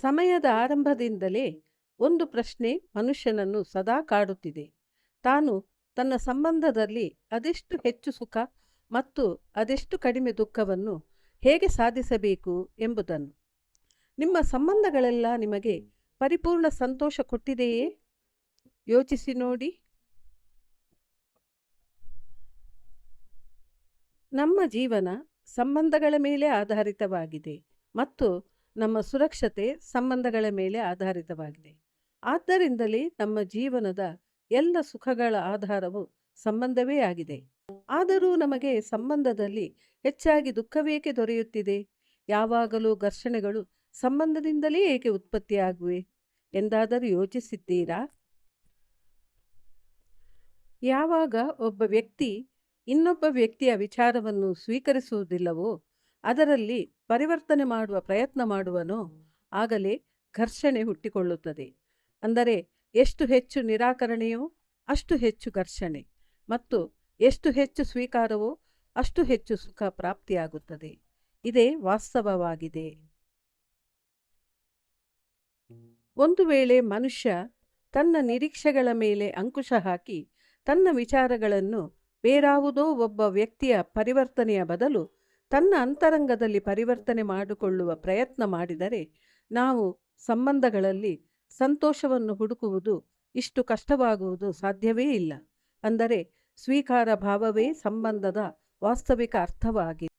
ಸಮಯದ ಆರಂಭದಿಂದಲೇ ಒಂದು ಪ್ರಶ್ನೆ ಮನುಷ್ಯನನ್ನು ಸದಾ ಕಾಡುತ್ತಿದೆ. ತಾನು ತನ್ನ ಸಂಬಂಧದಲ್ಲಿ ಅದೆಷ್ಟು ಹೆಚ್ಚು ಸುಖ ಮತ್ತು ಅದೆಷ್ಟು ಕಡಿಮೆ ದುಃಖವನ್ನು ಹೇಗೆ ಸಾಧಿಸಬೇಕು ಎಂಬುದನ್ನು. ನಿಮ್ಮ ಸಂಬಂಧಗಳೆಲ್ಲ ನಿಮಗೆ ಪರಿಪೂರ್ಣ ಸಂತೋಷ ಕೊಟ್ಟಿದೆಯೇ? ಯೋಚಿಸಿ ನೋಡಿ. ನಮ್ಮ ಜೀವನ ಸಂಬಂಧಗಳ ಮೇಲೆ ಆಧಾರಿತವಾಗಿದೆ ಮತ್ತು ನಮ್ಮ ಸುರಕ್ಷತೆ ಸಂಬಂಧಗಳ ಮೇಲೆ ಆಧಾರಿತವಾಗಿದೆ. ಆದ್ದರಿಂದಲೇ ನಮ್ಮ ಜೀವನದ ಎಲ್ಲ ಸುಖಗಳ ಆಧಾರವು ಸಂಬಂಧವೇ ಆಗಿದೆ. ಆದರೂ ನಮಗೆ ಸಂಬಂಧದಲ್ಲಿ ಹೆಚ್ಚಾಗಿ ದುಃಖವೇಕೆ ದೊರೆಯುತ್ತಿದೆ? ಯಾವಾಗಲೂ ಘರ್ಷಣೆಗಳು ಸಂಬಂಧದಿಂದಲೇ ಏಕೆ ಉತ್ಪತ್ತಿಯಾಗುವೆ? ಎಂದಾದರೂ ಯೋಚಿಸಿದ್ದೀರಾ? ಯಾವಾಗ ಒಬ್ಬ ವ್ಯಕ್ತಿ ಇನ್ನೊಬ್ಬ ವ್ಯಕ್ತಿಯ ವಿಚಾರವನ್ನು ಸ್ವೀಕರಿಸುವುದಿಲ್ಲವೋ ಅದರಲ್ಲಿ ಪರಿವರ್ತನೆ ಮಾಡುವ ಪ್ರಯತ್ನ ಮಾಡುವನೋ ಆಗಲೇ ಘರ್ಷಣೆ ಹುಟ್ಟಿಕೊಳ್ಳುತ್ತದೆ. ಅಂದರೆ ಎಷ್ಟು ಹೆಚ್ಚು ನಿರಾಕರಣೆಯೋ ಅಷ್ಟು ಹೆಚ್ಚು ಘರ್ಷಣೆ ಮತ್ತು ಎಷ್ಟು ಹೆಚ್ಚು ಸ್ವೀಕಾರವೋ ಅಷ್ಟು ಹೆಚ್ಚು ಸುಖ ಪ್ರಾಪ್ತಿಯಾಗುತ್ತದೆ. ಇದೇ ವಾಸ್ತವವಾಗಿದೆ. ಒಂದು ವೇಳೆ ಮನುಷ್ಯ ತನ್ನ ನಿರೀಕ್ಷೆಗಳ ಮೇಲೆ ಅಂಕುಶ ಹಾಕಿ ತನ್ನ ವಿಚಾರಗಳನ್ನು ಬೇರಾವುದೋ ಒಬ್ಬ ವ್ಯಕ್ತಿಯ ಪರಿವರ್ತನೆಯ ಬದಲು ತನ್ನ ಅಂತರಂಗದಲ್ಲಿ ಪರಿವರ್ತನೆ ಮಾಡಿಕೊಳ್ಳುವ ಪ್ರಯತ್ನ ಮಾಡಿದರೆ ನಾವು ಸಂಬಂಧಗಳಲ್ಲಿ ಸಂತೋಷವನ್ನು ಹುಡುಕುವುದು ಇಷ್ಟು ಕಷ್ಟವಾಗುವುದು ಸಾಧ್ಯವೇ ಇಲ್ಲ. ಅಂದರೆ ಸ್ವೀಕಾರ ಭಾವವೇ ಸಂಬಂಧದ ವಾಸ್ತವಿಕ ಅರ್ಥವಾಗಿದೆ.